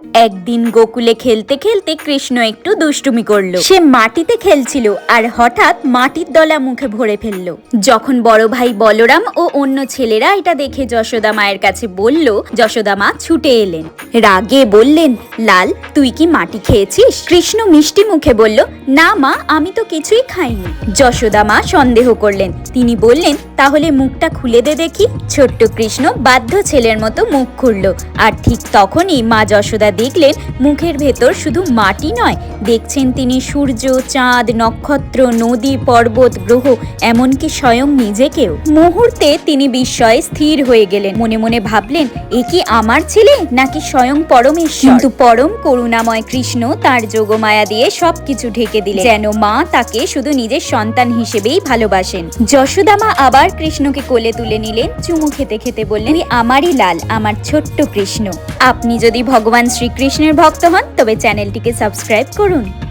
একদিন গোকুলে খেলতে খেলতে কৃষ্ণ একটু দুষ্টুমি করল। সে মাটিতে খেলছিল আর হঠাৎ মাটির দলা মুখে ভরে ফেলল। যখন বড় ভাই বলরাম ও অন্য ছেলেরা এটা দেখে যশোদা মায়ের কাছে বলল, যশোদা মা ছুটে এলেন। রাগে বললেন, লাল, তুই কি মাটি খেয়েছিস? কৃষ্ণ মিষ্টি মুখে বলল, না মা, আমি তো কিছুই খাইনি। যশোদা মা সন্দেহ করলেন। তিনি বললেন তাহলে মুখটা খুলে দে দেখি। ছোট্ট কৃষ্ণ বাধ্য ছেলের মতো মুখ খুলল। আর ঠিক তখনই মা যশোদা দেখলেন মুখের ভেতর শুধু মাটি নয়, দেখছেন তিনি সূর্য, চাঁদ, নক্ষত্র, নদী, পর্বত, গ্রহ, এমনকি স্বয়ং নিজেকেও। মুহূর্তে তিনি বিস্ময়ে স্থির হয়ে গেলেন। মনে মনে ভাবলেন, এ কি আমার ছেলে নাকি স্বয়ং পরমেশ্বর? কিন্তু পরম করুণাময় কৃষ্ণ তার যোগমায়া দিয়ে সবকিছু ঢেকে দিলেন। যেন মা তাকে শুধু নিজের সন্তান হিসেবেই ভালোবাসেন। যশোদা মা আবার কৃষ্ণকে কোলে তুলে নিলেন, চুমু খেতে খেতে বললেন "এই আমারই লাল, আমার ছোট্ট কৃষ্ণ। আপনি যদি ভগবান শ্রীকৃষ্ণের ভক্ত হন, তবে চ্যানেলটিকে সাবস্ক্রাইব করুন।